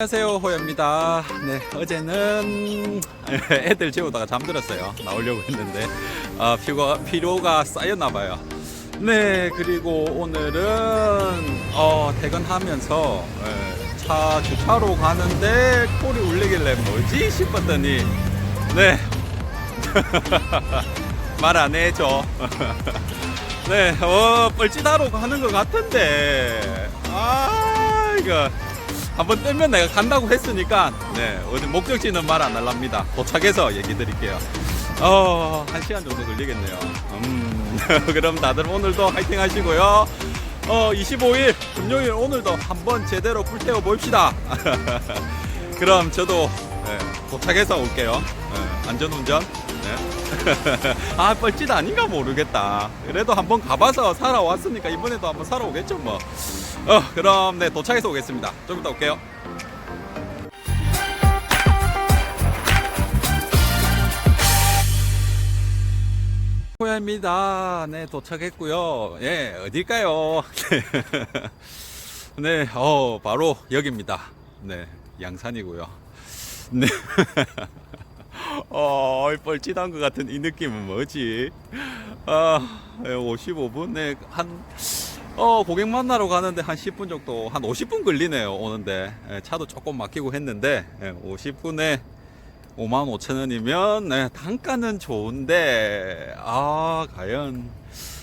안녕하세요 호야입니다. 네 어제는 애들 재우다가 잠들었어요. 나오려고 했는데 아, 피로가, 피로가 쌓였나 봐요. 네 그리고 오늘은 어, 퇴근하면서 예, 차 주차로 가는데 콜이 울리길래 뭐지 싶었더니 네. 말 안 해줘. 네 어, 뻘짓하러 가는 것 같은데 아 이거 한번 뜨면 내가 간다고 했으니까 네 어디 목적지는 말 안 할랍니다. 도착해서 얘기 드릴게요. 어한 시간 정도 걸리겠네요. 음 그럼 다들 오늘도 화이팅 하시고요. 어 25일 금요일 오늘도 한번 제대로 불태워 봅시다. 그럼 저도 네, 도착해서 올게요. 네, 안전운전 네. 아 뻘짓 아닌가 모르겠다. 그래도 한번 가봐서 살아왔으니까 이번에도 한번 살아오겠죠 뭐 어, 그럼 네 도착해서 오겠습니다. 좀 이따 올게요. 호야입니다. 네 도착했고요. 예 어딜까요? 네, 어 바로 여기입니다. 네 양산이고요. 네. 어, 뻘짓한 것 같은 이 느낌은 뭐지? 아, 55분? 네, 한, 어, 고객 만나러 가는데 한 10분 정도, 한 50분 걸리네요, 오는데. 예, 차도 조금 막히고 했는데, 예, 50분에 5만 5천 원이면, 네, 단가는 좋은데, 아, 과연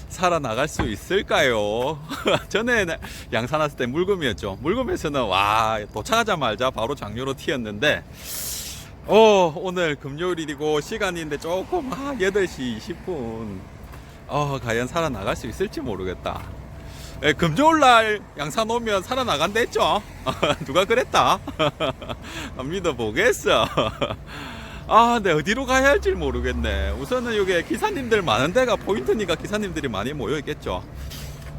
살아나갈 수 있을까요? 전에 양산 왔을 때 물금이었죠. 물금에서는, 와, 도착하자마자 바로 장료로 튀었는데, 어, 오늘 금요일이고 시간인데 조금, 아, 8시 20분. 어, 과연 살아나갈 수 있을지 모르겠다. 예, 금요일 날 양산 오면 살아나간다 했죠? 누가 그랬다? 안 믿어보겠어. 아, 근데 어디로 가야 할지 모르겠네. 우선은 여기 기사님들 많은 데가 포인트니까 기사님들이 많이 모여 있겠죠.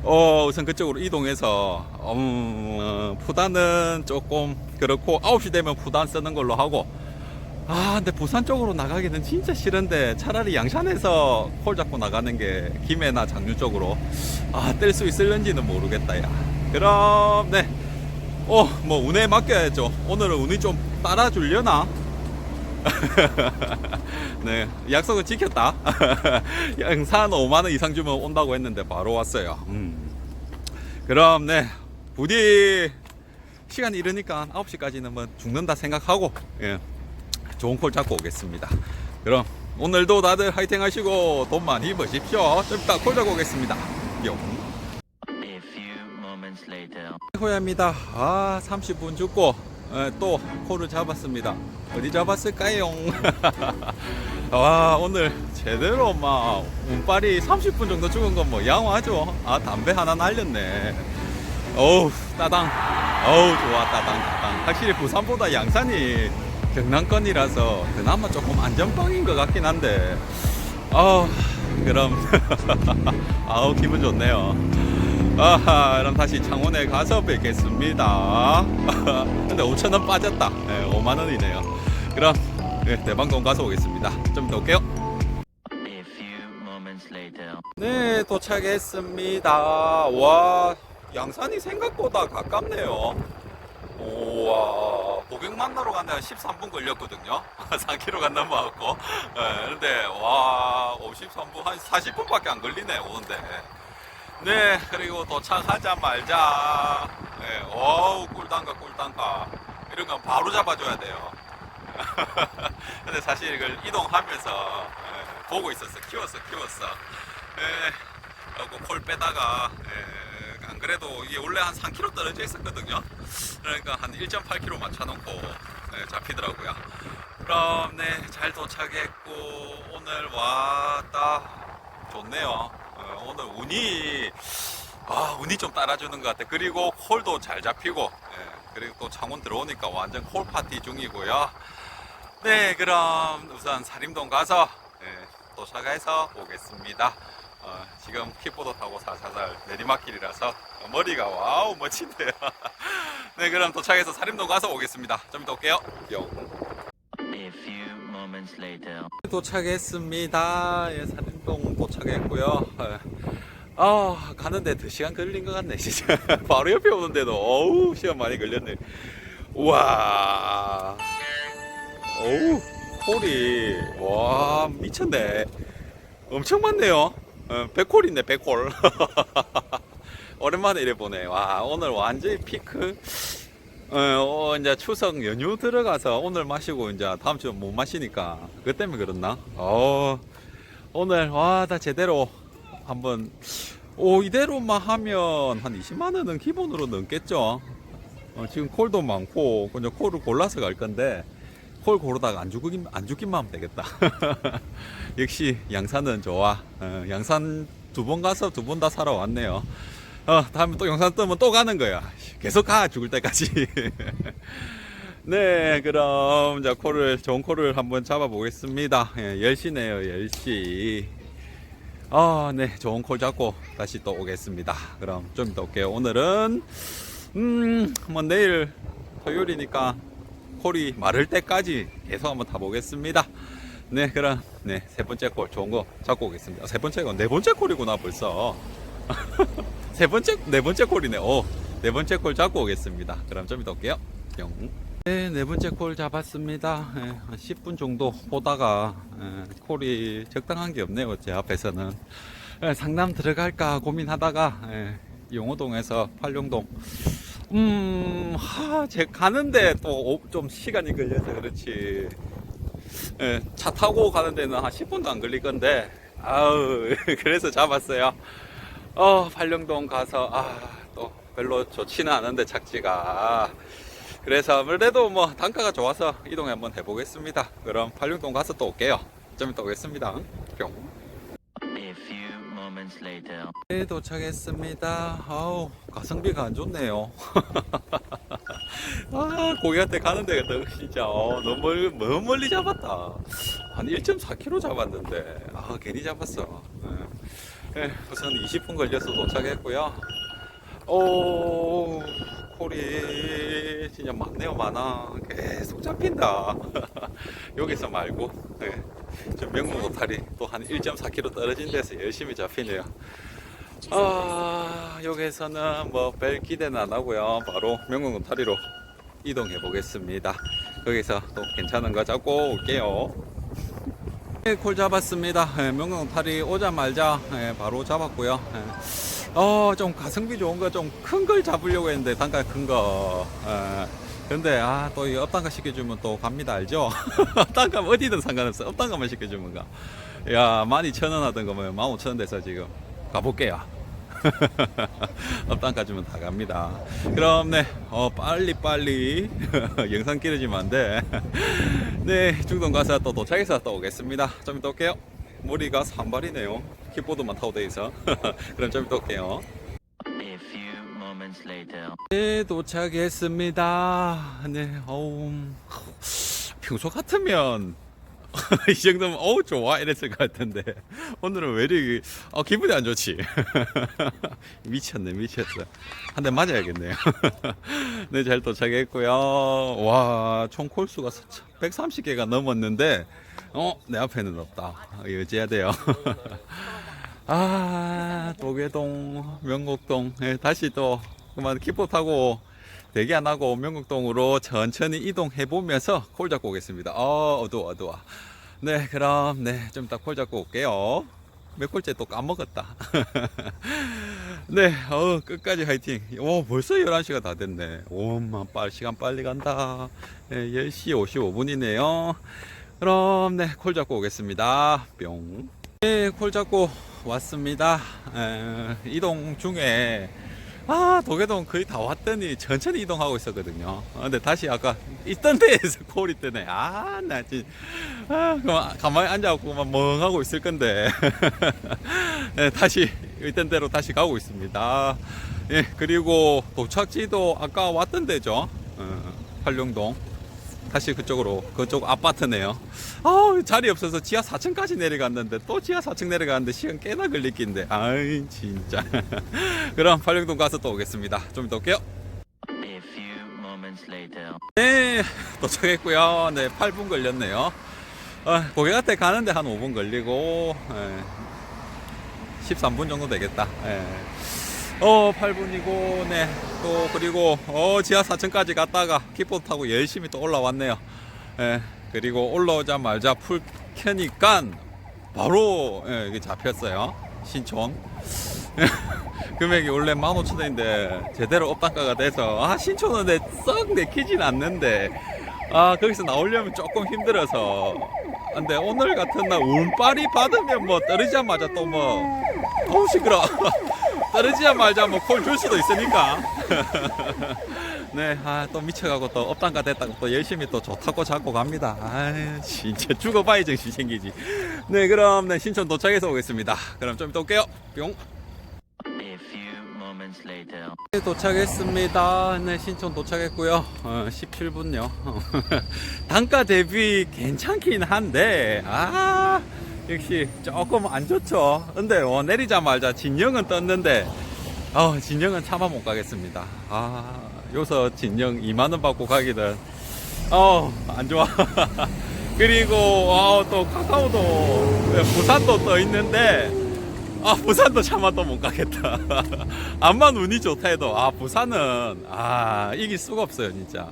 어, 우선 그쪽으로 이동해서, 음, 어, 푸단은 조금 그렇고, 9시 되면 푸단 쓰는 걸로 하고, 아, 근데 부산 쪽으로 나가기는 진짜 싫은데 차라리 양산에서 콜 잡고 나가는 게 김해나 장류 쪽으로 아, 뜰수 있을는지는 모르겠다, 야. 그럼, 네. 어, 뭐, 운에 맡겨야죠. 오늘은 운이 좀 따라주려나? 네, 약속은 지켰다. 양산 5만원 이상 주면 온다고 했는데 바로 왔어요. 음. 그럼, 네. 부디 시간이 이르니까 9시까지는 뭐 죽는다 생각하고, 예. 좋은 콜 잡고 오겠습니다. 그럼 오늘도 다들 화이팅 하시고 돈 많이 버십시오. 좀 이따 콜 잡고 오겠습니다. 뿅. 호야입니다. 아, 30분 죽고 에, 또 콜을 잡았습니다. 어디 잡았을까요? 와, 오늘 제대로 막 운빨이 30분 정도 죽은 건 뭐 양호하죠. 아, 담배 하나 날렸네. 어우, 따당. 어우, 좋아, 따당, 따당. 확실히 부산보다 양산이 경남권이라서 그나마 조금 안전빵인 것 같긴 한데, 아, 그럼, 아우, 기분 좋네요. 아하, 그럼 다시 창원에 가서 뵙겠습니다. 근데 5천원 빠졌다. 네, 5만원이네요. 그럼, 네, 대방동 가서 오겠습니다. 좀 이따 올게요. 네, 도착했습니다. 와, 양산이 생각보다 가깝네요. 우와, 고객 만나러 한 13분 걸렸거든요. 4km 간넘어갖고 네, 근데, 와, 53분, 한 40분밖에 안 걸리네, 오는데. 네, 그리고 도착하자마자, 네, 어우, 꿀단가, 꿀단가. 이런 건 바로 잡아줘야 돼요. 근데 사실 이걸 이동하면서 예, 보고 있었어. 키웠어, 키웠어. 예, 그리고 콜 빼다가 예, 안 그래도 이게 원래 한 3km 떨어져 있었거든요. 그러니까 한 1.8km 맞춰놓고 예, 잡히더라고요. 그럼 네, 잘 도착했고 오늘 왔다 좋네요. 어, 오늘 운이 아, 운이 좀 따라주는 것 같아. 그리고 콜도 잘 잡히고, 예, 그리고 또 창원 들어오니까 완전 콜 파티 중이고요. 네, 그럼 우선 사림동 가서 예, 도착해서 오겠습니다. 어, 지금 킥보드 타고 살살살 내리막길이라서 머리가 와우 멋진데요. 네, 그럼 도착해서 사림동 가서 오겠습니다. 좀 이따 올게요. 도착했습니다. 예, 사림동 도착했고요. 예. 아, 가는데 2시간 걸린 것 같네, 진짜. 바로 옆에 오는데도, 어우, 시간 많이 걸렸네. 우와. 어우, 콜이. 와, 미쳤네. 엄청 많네요. 어, 100콜이네, 100콜. 오랜만에 이래 보네. 와, 오늘 완전히 피크. 어, 어, 이제 추석 연휴 들어가서 오늘 마시고 이제 다음 주 못 마시니까 그 때문에 그렇나? 어, 오늘 와, 다 제대로 한번 오, 이대로만 하면 한 20만 원은 기본으로 넘겠죠. 어, 지금 콜도 많고 그냥 콜을 골라서 갈 건데 콜 고르다가 안 죽긴 안 죽기만 하면 되겠다. 역시 양산은 좋아. 어, 양산 두 번 가서 두 번다 사러 왔네요. 어, 다음에 또 영상 뜨면 또 가는 거야. 계속 가 죽을 때까지. 네, 그럼 자 콜을 좋은 콜을 한번 잡아 보겠습니다. 예, 10시네요, 10시. 아, 네, 좋은 콜 잡고 다시 또 오겠습니다. 그럼 좀 이따 올게요. 오늘은 음, 뭐 내일 토요일이니까 콜이 마를 때까지 계속 한번 타보겠습니다. 네, 그럼 네, 세 번째 콜 좋은 거 잡고 오겠습니다. 세 번째가 네 번째 콜이구나 벌써. 세 번째 네 번째 콜이네. 오, 네 번째 콜 잡고 오겠습니다. 그럼 좀 이따 올게요. 뿅. 네, 네 번째 콜 잡았습니다. 예, 한 10분 정도 보다가 예, 콜이 적당한 게 없네요. 제 앞에서는 예, 상남 들어갈까 고민하다가 예, 용호동에서 팔룡동 음, 하, 제 가는데 또 좀 시간이 걸려서 그렇지. 예, 차 타고 가는 데는 한 10분도 안 걸릴 건데, 아우, 그래서 잡았어요. 어, 팔령동 가서, 아, 또 별로 좋지는 않은데, 착지가. 그래서 아무래도 뭐 단가가 좋아서 이동 한번 해보겠습니다. 그럼 팔령동 가서 또 올게요. 좀 이따 오겠습니다. 뿅. 네, 도착했습니다. 아우, 가성비가 안 좋네요. 아, 고객한테 가는 데가 더 진짜 어, 너무, 멀, 너무 멀리 잡았다. 한 1.4km 잡았는데, 아, 괜히 잡았어. 네. 네, 우선 20분 걸려서 도착했고요. 오, 콜이 진짜 많네요, 많아. 계속 잡힌다. 여기서 말고, 네. 저 명문 오타리 또한 1.4km 떨어진 데서 열심히 잡히네요. 아, 여기서는 뭐별 기대는 안 하고요. 바로 명문 오타리로 이동해 보겠습니다. 여기서 또 괜찮은 거 잡고 올게요. 네, 콜 잡았습니다. 예, 명동 오타리 오자마자 예, 바로 잡았고요. 예. 어, 좀 가성비 좋은 거 좀 큰 걸 잡으려고 했는데 단가 큰 거. 예. 근데 아, 또 이 업단가 시켜주면 또 갑니다. 알죠? 업단가 어디든 상관없어. 업단가만 시켜주면 가. 야, 12,000원 하던 거면 15,000원 돼서 지금 가볼게요. 업단가 주면 다 갑니다. 그럼 네, 어, 빨리 빨리 영상 길어지면 안 돼. 네, 중동 가서 또 도착해서 또 오겠습니다. 좀 이따 올게요. 머리가 산발이네요. 킥보드만 타고 돼 있어. 그럼 좀 이따 올게요. 네, 도착했습니다. 네, 어우, 평소 같으면 이 정도면 어우 좋아 이랬을 것 같은데 오늘은 왜 이렇게 어, 기분이 안 좋지? 미쳤네, 미쳤어. 한 대 맞아야겠네요. 네, 잘 도착했고요. 와, 총 콜수가 130개가 넘었는데 어, 내 앞에는 없다. 어찌해야 돼요? 아, 도계동, 명곡동, 예, 다시 또 그만 키포 타고 대기 안 하고 명곡동으로 천천히 이동해 보면서 콜 잡고 오겠습니다. 어, 어두워, 어두워. 네, 그럼 네, 좀 이따 콜 잡고 올게요. 몇 콜째 또 까먹었다. 네, 어, 끝까지 화이팅. 오, 벌써 11시가 다 됐네. 오마, 빨, 시간 빨리 간다. 네, 10시 55분이네요. 그럼, 네, 콜 잡고 오겠습니다. 뿅. 네, 콜 잡고 왔습니다. 에, 이동 중에 아 도계동 거의 다 왔더니 천천히 이동하고 있었거든요. 아, 근데 다시 아까 있던 데에서 콜이 뜨네. 아나 진짜 아, 그만 가만히 앉아갖고만 멍하고 있을 건데 네, 다시 있던 대로 다시 가고 있습니다. 예 그리고 도착지도 아까 왔던 데죠. 어, 활룡동. 다시 그쪽으로 그쪽 아파트네요. 아 자리 없어서 지하 4층까지 내려갔는데 또 지하 4층 내려가는데 시간 꽤나 걸릴 낀데 아이 진짜. 그럼 팔령동 가서 또 오겠습니다. 좀 이따 올게요. 네 도착했고요. 네 8분 걸렸네요. 어, 고객한테 가는데 한 5분 걸리고 예, 13분 정도 되겠다. 예. 어 8분이고 네또 그리고 어 지하 4층까지 갔다가 킥보드 타고 열심히 또 올라왔네요. 예 그리고 올라오자마자 풀 켜니까 바로 예, 이게 잡혔어요. 신촌. 금액이 원래 15,000원인데 제대로 업단가가 돼서 아 신촌은 내썩 내키진 않는데 아 거기서 나오려면 조금 힘들어서 근데 오늘 같은 날 운빨이 받으면 뭐 떨어지자마자 또뭐 어우 시끄러 떨어지자마자 뭐 콜 줄 수도 있으니까 네, 아, 또 미쳐가고 또 업단가 됐다고 또 열심히 또 좋다고 잡고 갑니다. 아, 진짜 죽어봐야 정신 생기지. 네, 그럼 네, 신촌 도착해서 오겠습니다. 그럼 좀 이따 올게요. 뿅. 네, 도착했습니다. 네, 신촌 도착했고요. 어, 17분요. 단가 대비 괜찮긴 한데, 아, 역시 조금 안 좋죠. 근데 어, 내리자마자 진영은 떴는데, 어, 진영은 차마 못 가겠습니다. 아, 여기서 진영 2만 원 받고 가기는, 어, 안 좋아. 그리고, 어, 또 카카오도, 네, 부산도 떠 있는데, 아 부산도 차마 또 못 가겠다. 암만 운이 좋다 해도 아 부산은 아 이길 수가 없어요 진짜.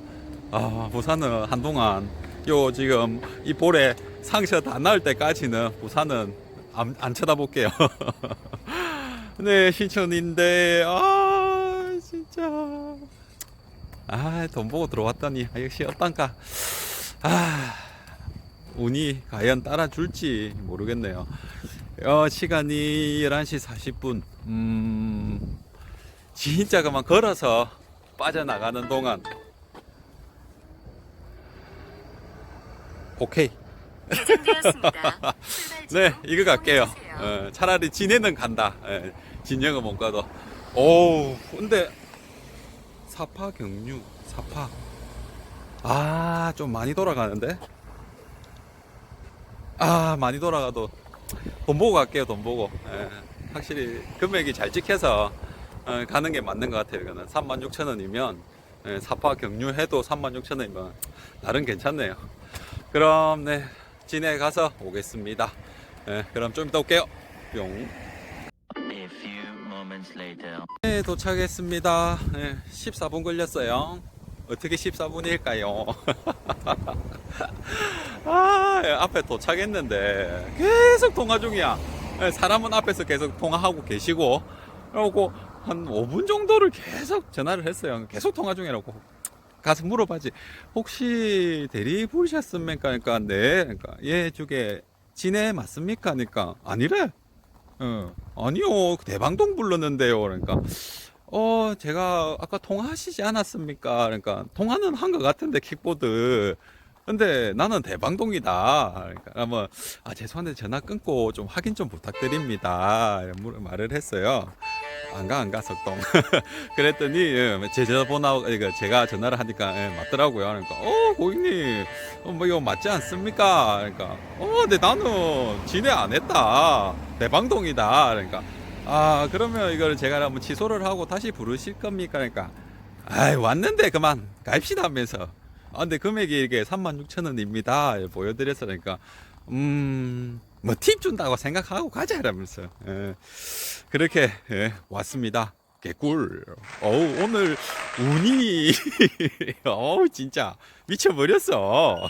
아 부산은 한동안 요 지금 이 볼에 상처 다 나을 때까지는 부산은 안, 안 쳐다볼게요. 네 신촌인데 아 진짜 아 돈 보고 들어왔더니 아, 역시 어떤가 아 운이 과연 따라줄지 모르겠네요. 어, 시간이 11시 40분. 음, 진짜 그만 걸어서 빠져나가는 동안. 오케이. 네, 중 이거 갈게요. 어, 차라리 진해는 간다. 예, 진영은 못 가도. 오, 근데 사파 경유, 사파. 아, 좀 많이 돌아가는데? 아, 많이 돌아가도 돈 보고 갈게요, 돈 보고. 예, 확실히 금액이 잘 찍혀서 어, 가는 게 맞는 것 같아요. 이거는 36,000원이면 예, 사파 경유해도 36,000원이면 나름 괜찮네요. 그럼 네 진해 가서 오겠습니다. 예, 그럼 좀 이따 올게요. 뿅. 네, 도착했습니다. 네, 14분 걸렸어요. 어떻게 14분일까요? 아, 예, 앞에 도착했는데 계속 통화 중이야. 예, 사람은 앞에서 계속 통화하고 계시고, 그리고 한 5분 정도를 계속 전화를 했어요. 계속 통화 중이라고. 가서 물어봐지. 혹시 대리 부르셨습니까? 그러니까 네. 그러니까 예, 저게 진해 맞습니까? 그러니까 아니래. 어, 아니요. 대방동 불렀는데요. 그러니까 어, 제가 아까 통화하시지 않았습니까? 그러니까 통화는 한 것 같은데 킥보드. 근데 나는 대방동이다. 그러니까 아마 아 죄송한데 전화 끊고 좀 확인 좀 부탁드립니다. 이런 물- 말을 했어요. 안가 안가 석동. 그랬더니 예, 제 전화번호 이거 제가 전화를 하니까 예, 맞더라고요. 그러니까 어 고객님 어, 뭐 이거 맞지 않습니까? 그러니까 어 근데 나는 진해 안 했다. 대방동이다. 그러니까 아 그러면 이걸 제가 한번 취소를 하고 다시 부르실 겁니까? 그러니까 아이 왔는데 그만 가입시다 하면서 아 근데 금액이 이게 36,000원입니다. 보여드려서 그러니까 음 뭐 팁 준다고 생각하고 가자 이러면서 예, 그렇게 예, 왔습니다. 개꿀. 어우 오늘 운이 어우 진짜 미쳐버렸어.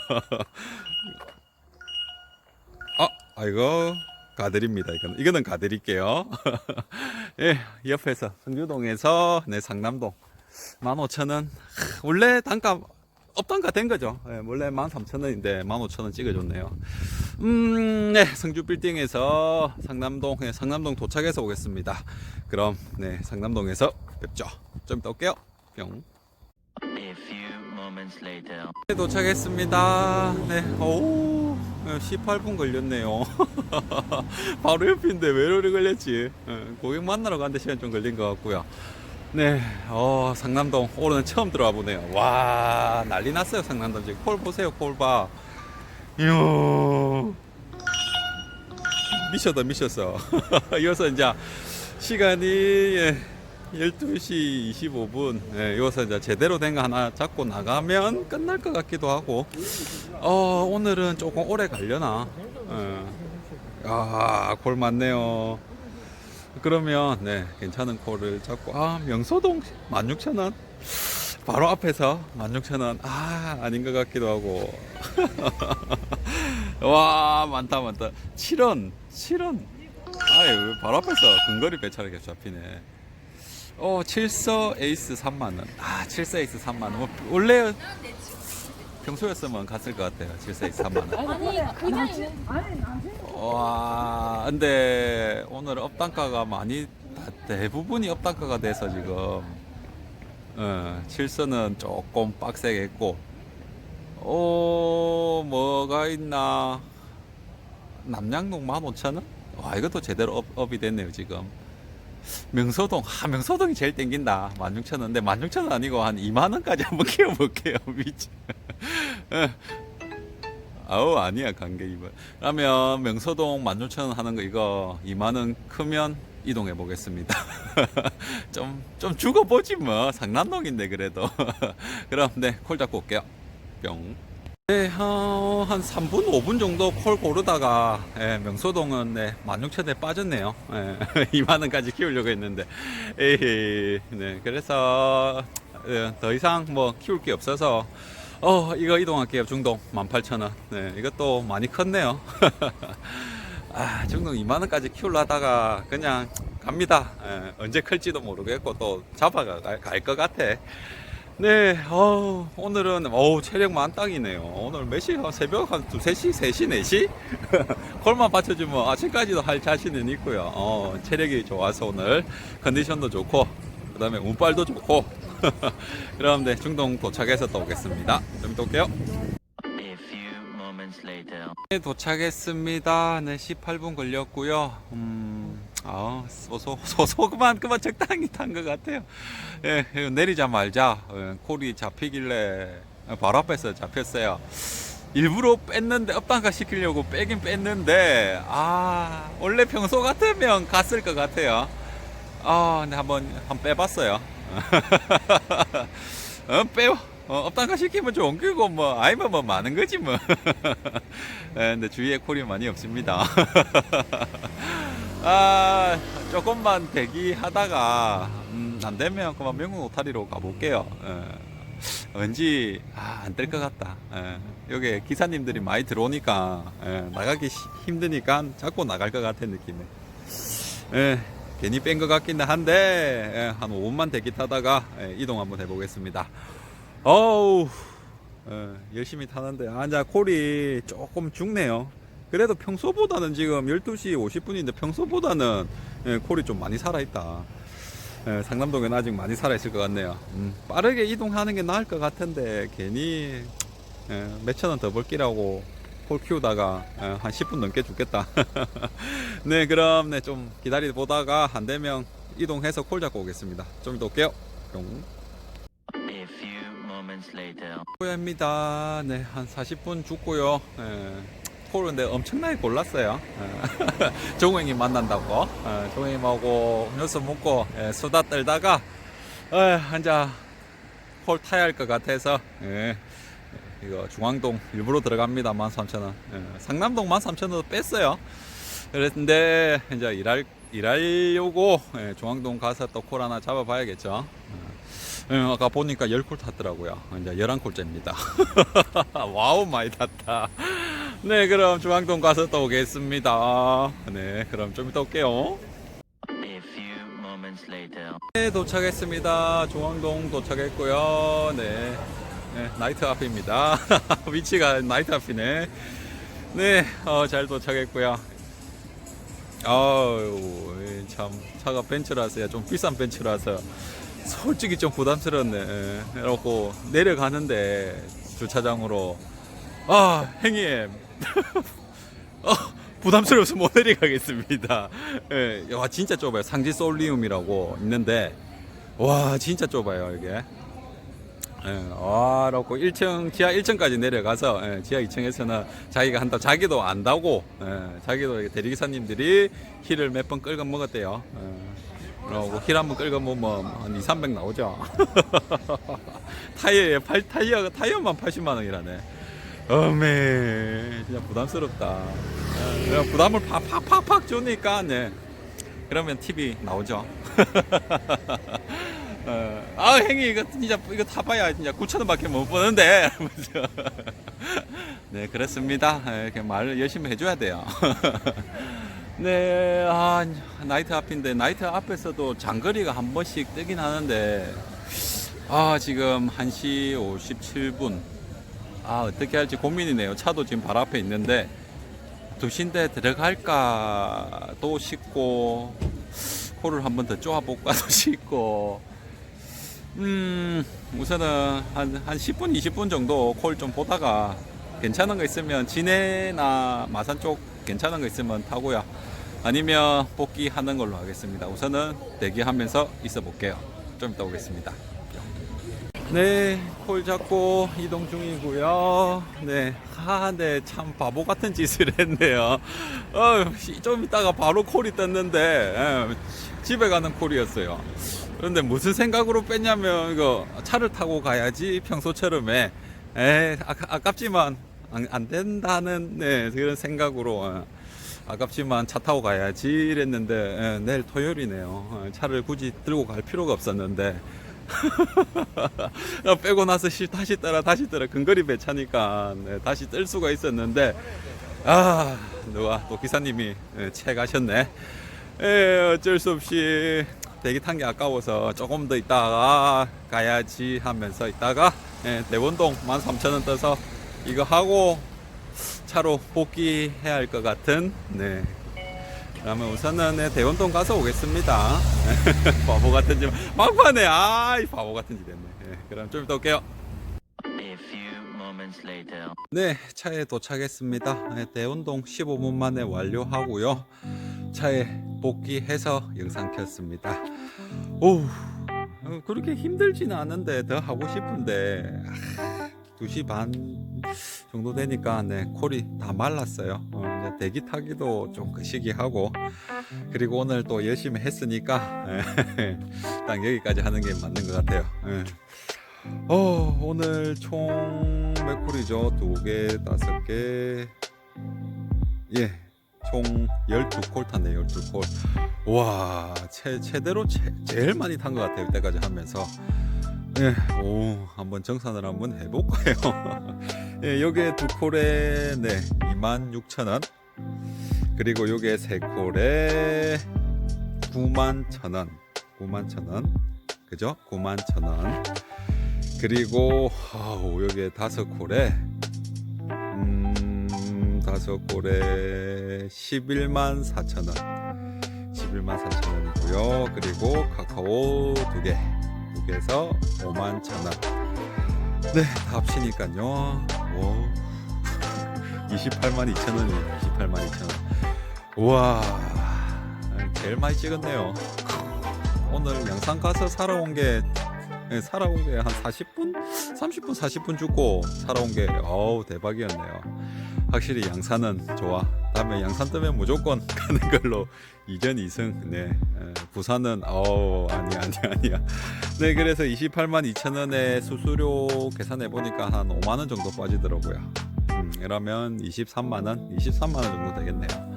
아 아이고 가드립니다 이거는. 이거는 가드릴게요. 예 옆에서 성주동에서 네 상남동 15,000원. 원래 단가 업단가 된 거죠. 예, 원래 13,000원인데 15,000원 찍어줬네요. 음, 네, 성주 빌딩에서 상남동, 네, 상남동 도착해서 오겠습니다. 그럼, 네, 상남동에서 뵙죠. 좀 이따 올게요. 뿅. 네, 도착했습니다. 네, 오, 18분 걸렸네요. 바로 옆인데 왜 이렇게 걸렸지? 예, 고객 만나러 가는데 시간 좀 걸린 것 같고요. 네, 어, 상남동 오늘은 처음 들어와 보네요. 와, 난리 났어요, 상남동 지금. 콜 보세요, 콜 봐. 이야. 미쳤다, 미쳤어. 이어서 이제 시간이 예, 12시 25분. 예, 이어서 이제 제대로 된 거 하나 잡고 나가면 끝날 것 같기도 하고. 어, 오늘은 조금 오래 가려나? 예. 아, 골 맞네요. 그러면 네 괜찮은 콜을 잡고 아 명소동 16,000원? 바로 앞에서 16,000원 아 아닌 것 같기도 하고. 와 많다 많다. 7원 7원. 아유 바로 앞에서 근거리 배차를 계속 잡히네. 어 7서 에이스 3만원. 아 7서 에이스 3만원. 뭐, 원래 평소였으면 갔을 것 같아요. 7서 에이스 3만 원 아니 그냥 있는 와, 근데 오늘 업단가가 많이 다- 대부분이 업단가가 돼서 지금 어, 칠선은 조금 빡세게 했고 오 뭐가 있나? 남양동 15,000원? 와 이것도 제대로 업, 업이 됐네요 지금. 명소동 아 명소동이 제일 땡긴다. 16,000원. 근데 16,000원 아니고 한 2만원까지 한번 키워볼게요 미치 아우 아니야 관계 이번. 그러면 명소동 16,000원 하는 거 이거 2만원 크면 이동해 보겠습니다. 좀 좀 죽어보지 뭐. 상남동인데 그래도. 그럼 네콜 잡고 올게요. 뿅. 네, 어, 한 3분, 5분 정도 콜 고르다가, 예, 명소동은, 네, 16,000원에 빠졌네요. 예, 2만원까지 키우려고 했는데, 에이, 네, 그래서, 예, 더 이상 뭐 키울 게 없어서, 어, 이거 이동할게요. 중동 18,000원. 네, 이것도 많이 컸네요. 아, 중동 2만원까지 키우려 하다가 그냥 갑니다. 예, 언제 클지도 모르겠고 또 잡아가 갈 것 같아. 네, 어, 오늘은, 어우, 체력 만땅이네요. 오늘 몇 시? 한 새벽 한 2, 3시, 3시, 4시? 콜만 받쳐주면 아침까지도 할 자신은 있고요. 어, 체력이 좋아서 오늘 컨디션도 좋고, 그 다음에 운빨도 좋고. 그럼 네, 중동 도착해서 또 오겠습니다. 좀 이따 올게요. 네, 도착했습니다. 네, 18분 걸렸고요. 음, 아, 소소, 소소, 그만, 그만 적당히 탄 것 같아요. 예, 이거 내리자 말자. 예, 콜이 잡히길래 바로 앞에서 잡혔어요. 일부러 뺐는데, 업단가 시키려고 빼긴 뺐는데, 아, 원래 평소 같으면 갔을 것 같아요. 아, 근데 한번, 한번 빼봤어요. 어, 빼워. 어, 업단가 시키면 좀 옮기고, 뭐, 아니면 뭐, 많은 거지, 뭐. 예, 근데 주위에 콜이 많이 없습니다. 아, 조금만 대기하다가, 음, 안 되면 그만 명문 오타리로 가볼게요. 예. 왠지, 아, 안 될 것 같다. 예. 여기 기사님들이 많이 들어오니까, 예, 나가기 시- 힘드니까 자꾸 나갈 것 같은 느낌에. 예, 괜히 뺀 것 같긴 한데, 예, 한 5분만 대기 타다가 예, 이동 한번 해보겠습니다. 어우, 예, 열심히 타는데, 아, 자, 콜이 조금 죽네요. 그래도 평소보다는 지금 12시 50분인데 평소보다는 예, 콜이 좀 많이 살아있다. 예, 상남동엔 아직 많이 살아있을 것 같네요. 음, 빠르게 이동하는 게 나을 것 같은데, 괜히 예, 몇천 원 더 벌기라고 콜 키우다가 예, 한 10분 넘게 죽겠다. 네, 그럼 네, 좀 기다리 보다가 안 되면 이동해서 콜 잡고 오겠습니다. 좀 이따 올게요. 뿅. 후회입니다. 네, 한 40분 죽고요. 예, 콜인데 엄청나게 골랐어요. 예, 종행님 만난다고. 예, 종행님하고 음료수 먹고 예, 수다 떨다가 어, 한자 콜 타야 할 것 같아서 예, 이거 중앙동 일부러 들어갑니다. 13,000원. 예, 상남동 13,000원 뺐어요. 그랬는데 이제 일할 일하려고 예, 중앙동 가서 또 콜 하나 잡아봐야겠죠. 예, 아까 보니까 10콜 탔더라고요. 이제 11콜째입니다. 와우, 많이 탔다. 네, 그럼 중앙동 가서 또 오겠습니다. 네, 그럼 좀 이따 올게요. 네, 도착했습니다. 중앙동 도착했고요. 네, 네 나이트 앞입니다. 위치가 나이트 앞이네. 네, 어, 잘 도착했고요. 아유, 예, 참 차가 벤츠라서 좀 비싼 벤츠라서 솔직히 좀 부담스럽네. 예, 그래갖고 내려가는데 주차장으로 아 행님 어, 부담스러워서 못 내려가겠습니다. 예, 와 진짜 좁아요. 상지 솔리움이라고 있는데 와 진짜 좁아요 이게. 예, 와, 그렇고 1층 지하 1층까지 내려가서 예, 지하 2층에서는 자기가 한다 자기도 안다고 예, 자기도 대리기사님들이 힐을 몇 번 끌고 먹었대요. 예, 그러고 힐 한 번 끌고 먹으면 한 2, 300 나오죠. 타이어에 팔 타이어 타이어만 80만 원이라네. 어메 진짜 부담스럽다. 예, 부담을 팍팍팍팍 주니까 네. 그러면 TV 나오죠. 어, 아 행이 이거 진짜 이거 타봐야 진짜 9천 원밖에 못 버는데. 네 그렇습니다. 예, 이렇게 말 열심히 해줘야 돼요. 네, 아, 나이트 앞인데 나이트 앞에서도 장거리가 한 번씩 뜨긴 하는데 아 지금 1시 57분 아 어떻게 할지 고민이네요. 차도 지금 바로 앞에 있는데 두신데 들어갈까 또 싶고 코를 한 번 더 쪼아볼까도 싶고 음 우선은 한, 한 10분 20분 정도 콜 좀 보다가 괜찮은 거 있으면 진해나 마산 쪽 괜찮은 거 있으면 타고요 아니면 복귀하는 걸로 하겠습니다 우선은 대기하면서 있어 볼게요 좀 이따 오겠습니다 네, 콜 잡고 이동 중이고요. 네, 아, 네, 참 바보 같은 짓을 했네요. 어, 씨, 좀 이따가 바로 콜이 떴는데 예, 집에 가는 콜이었어요. 그런데 무슨 생각으로 뺐냐면 이거 차를 타고 가야지 평소처럼 해. 에, 아, 아깝지만 안, 안 된다는 네, 그런 생각으로 어, 아깝지만 차 타고 가야지 이랬는데 예, 내일 토요일이네요. 어, 차를 굳이 들고 갈 필요가 없었는데. 야, 빼고 나서 시- 다시 떠라 다시 떠라 근거리 배차니까 네, 다시 뜰 수가 있었는데 아 누가 또 기사님이 예, 채 가셨네 예, 어쩔 수 없이 대기 탄 게 아까워서 조금 더 있다가 가야지 하면서 있다가 예, 대원동 13,000원 떠서 이거 하고 차로 복귀해야 할 것 같은 네 그러면 우선은 네, 대원동 가서 오겠습니다. 바보 같은 짓 막판에 아이 바보 같은 짓 했네. 예, 그럼 좀 이따 올게요. 네, 차에 도착했습니다. 네, 대운동 15분 만에 완료하고요. 차에 복귀해서 영상 켰습니다. 오, 어, 그렇게 힘들지는 않은데 더 하고 싶은데 아, 2시 반 정도 되니까 네, 콜이 다 말랐어요. 어, 이제 대기 타기도 좀 거시기하고 그리고 오늘 또 열심히 했으니까 예, 딱 여기까지 하는 게 맞는 것 같아요. 예. 어, 오늘 총 몇 콜이죠? 두 개, 다섯 개. 예. 총 12콜 탔네, 12콜. 와, 최, 최대로 최, 제일 많이 탄 것 같아요, 이때까지 하면서. 예, 오, 한번 정산을 한번 해볼까요? 예, 요게 두 콜에, 네, 26,000원. 그리고 요게 세 콜에 91,000원. 91,000원. 그죠? 91,000원. 그리고 아우 여기에 다섯 콜에 음 다섯 콜에 11만 4천 원. 11만 4천 원이고요. 그리고 카카오 두 개 두 개에서 5만 천 원. 네 다 합치니까요. 오. 28만 2천 원이 28만 2천 원. 우와. 제일 많이 찍었네요. 오늘 영상 가서 살아온 게 네, 살아온 게 한 40분? 30분, 40분 죽고 살아온 게 어우 대박이었네요. 확실히 양산은 좋아. 다음에 양산 뜨면 무조건 가는 걸로 이전 2승. 네, 에, 부산은 어우 아니 아니 아니야. 네, 그래서 28만 2천 원에 수수료 계산해 보니까 한 5만 원 정도 빠지더라고요. 음, 이러면 23만 원, 23만 원 정도 되겠네요.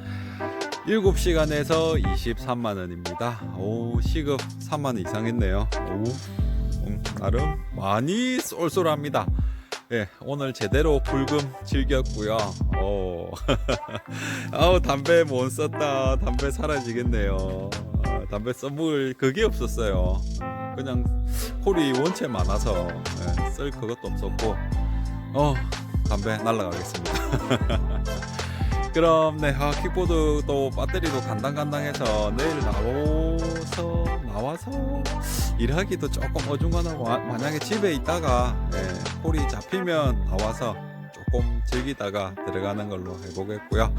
7시간에서 23만 원입니다. 오, 시급 3만 원 이상 했네요. 오. 음, 나름 많이 쏠쏠합니다. 예, 오늘 제대로 불금 즐겼고요. 오, 아우 담배 못 썼다. 담배 사라지겠네요. 아, 담배 써먹을 그게 없었어요. 그냥 콜이 원체 많아서 예, 쓸 그것도 없었고, 어 담배 날라가겠습니다. 그럼 네 아, 킥보드 또 배터리도 간당간당해서 내일 나와서 나와서 일하기도 조금 어중간하고 아, 만약에 집에 있다가 예, 콜이 잡히면 나와서 조금 즐기다가 들어가는 걸로 해보겠고요.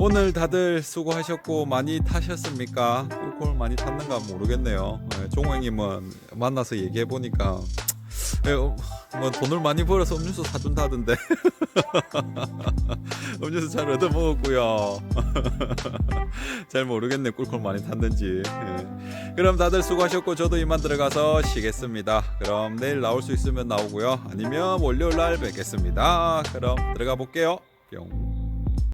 오늘 다들 수고하셨고 많이 타셨습니까? 꿀콜 많이 탔는가 모르겠네요. 예, 종호님은 만나서 얘기해 보니까 뭐 돈을 많이 벌어서 음료수 사준다던데 음료수 잘 얻어 먹었고요. 잘 모르겠네 꿀꿀 많이 탔는지. 예. 그럼 다들 수고하셨고 저도 이만 들어가서 쉬겠습니다. 그럼 내일 나올 수 있으면 나오고요. 아니면 월요일 날 뵙겠습니다. 그럼 들어가 볼게요. 뿅.